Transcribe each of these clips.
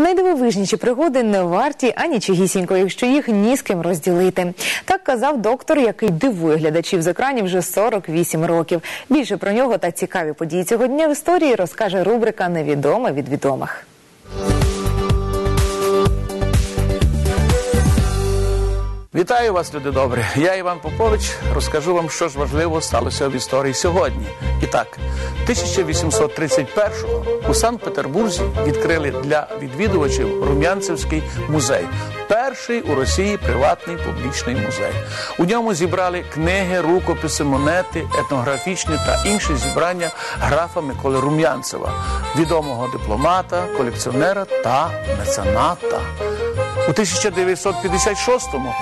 Найдивовижніші пригоди не варті ані чигісінько, якщо їх ні з ким розділити. Так казав доктор, який дивує глядачів з екранів вже 48 років. Більше про нього та цікаві події цього дня в історії розкаже рубрика Невідоме від відомих. Вітаю вас, люди добрі. Я Іван Попович. Розкажу вам, що ж важливо сталося в історії сьогодні. І так, 1831-го у Санкт-Петербурзі відкрили для відвідувачів Рум'янцевський музей. Перший у Росії приватний публічний музей. У ньому зібрали книги, рукописи, монети, етнографічні та інші зібрання графа Миколи Рум'янцева, відомого дипломата, колекціонера та мецената. У 1956-му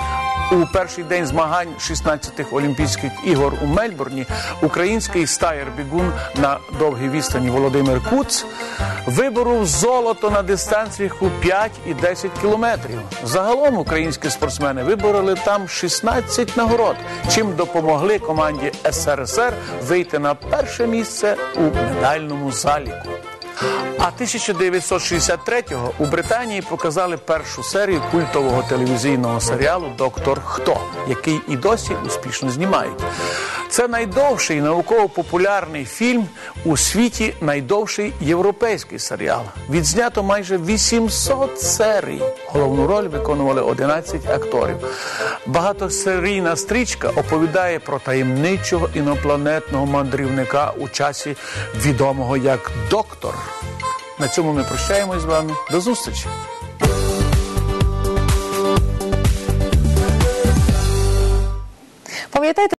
у перший день змагань 16-х Олімпійських ігор у Мельбурні український стаєр-бігун на довгій відстані Володимир Куц виборов золото на дистанціях у 5 і 10 кілометрів. Загалом українські спортсмени вибороли там 16 нагород, чим допомогли команді СРСР вийти на перше місце у медальному заліку. А 1963-го у Британії показали першу серію культового телевізійного серіалу Доктор Хто, який і досі успішно знімають. Це найдовший науково-популярний фільм у світі, найдовший європейський серіал. Відзнято майже 800 серій. Головну роль виконували 11 акторів. Багатосерійна стрічка оповідає про таємничого інопланетного мандрівника у часі відомого як доктор. На цьому ми прощаємось з вами. До зустрічі! Пам'ятаєте?